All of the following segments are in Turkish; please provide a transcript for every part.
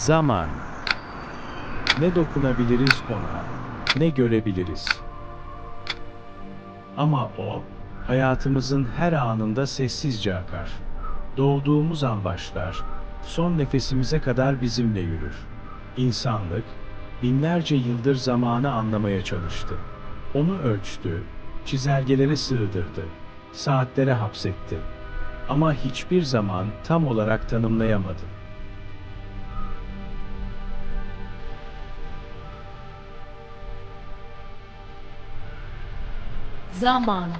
Zaman. Ne dokunabiliriz ona, ne görebiliriz. Ama o, hayatımızın her anında sessizce akar. Doğduğumuz an başlar, son nefesimize kadar bizimle yürür. İnsanlık, binlerce yıldır zamanı anlamaya çalıştı. Onu ölçtü, çizelgelere sığdırdı, saatlere hapsetti. Ama hiçbir zaman tam olarak tanımlayamadı. Zaman.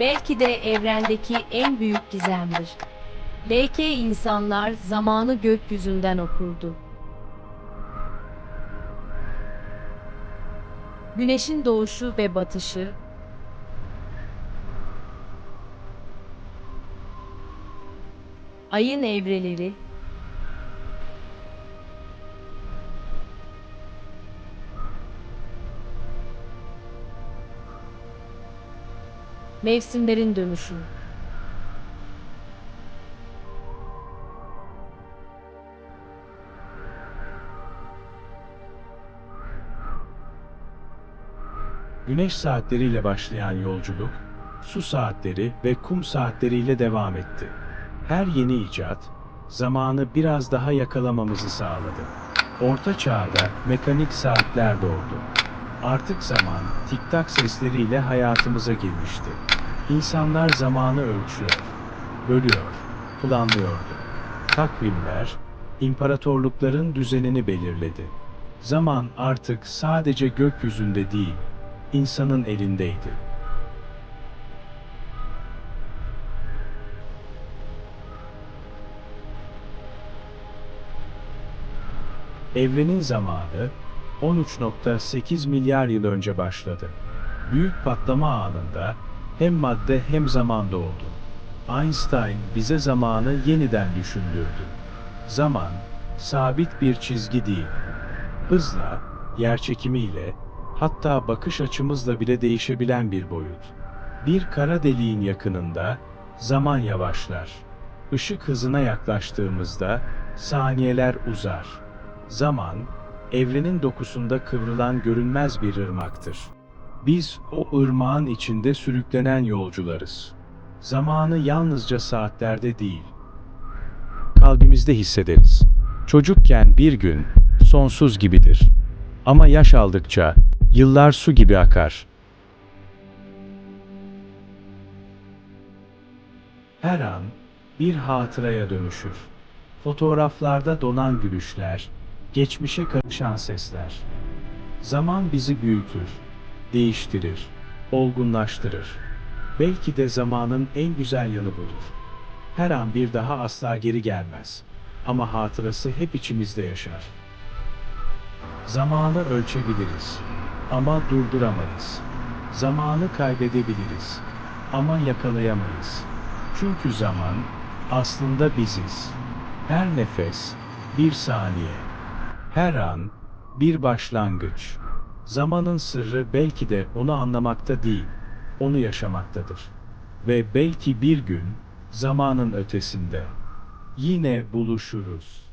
Belki de evrendeki en büyük gizemdir. Belki insanlar zamanı gökyüzünden okurdu. Güneşin doğuşu ve batışı, ayın evreleri, mevsimlerin dönüşü. Güneş saatleriyle başlayan yolculuk, su saatleri ve kum saatleriyle devam etti. Her yeni icat, zamanı biraz daha yakalamamızı sağladı. Orta çağda mekanik saatler doğdu. Artık zaman, tik-tak sesleriyle hayatımıza girmişti. İnsanlar zamanı ölçüyor, bölüyor, planlıyordu. Takvimler, imparatorlukların düzenini belirledi. Zaman artık sadece gökyüzünde değil, insanın elindeydi. Evrenin zamanı 13.8 milyar yıl önce başladı. Büyük patlama anında hem madde hem zaman doğdu. Einstein bize zamanı yeniden düşündürdü. Zaman sabit bir çizgi değil. Hızla, yerçekimiyle, hatta bakış açımızla bile değişebilen bir boyut. Bir kara deliğin yakınında zaman yavaşlar. Işık hızına yaklaştığımızda saniyeler uzar. Zaman, evrenin dokusunda kıvrılan görünmez bir ırmaktır. Biz o ırmağın içinde sürüklenen yolcularız. Zamanı yalnızca saatlerde değil, kalbimizde hissederiz. Çocukken bir gün sonsuz gibidir. Ama yaş aldıkça yıllar su gibi akar. Her an bir hatıraya dönüşür. Fotoğraflarda donan gülüşler, geçmişe karışan sesler. Zaman bizi büyütür, değiştirir, olgunlaştırır. Belki de zamanın en güzel yanı budur. Her an bir daha asla geri gelmez. Ama hatırası hep içimizde yaşar. Zamanı ölçebiliriz ama durduramayız. Zamanı kaybedebiliriz ama yakalayamayız. Çünkü zaman aslında biziz. Her nefes bir saniye. Her an bir başlangıç. Zamanın sırrı belki de onu anlamakta değil, onu yaşamaktadır. Ve belki bir gün zamanın ötesinde yine buluşuruz.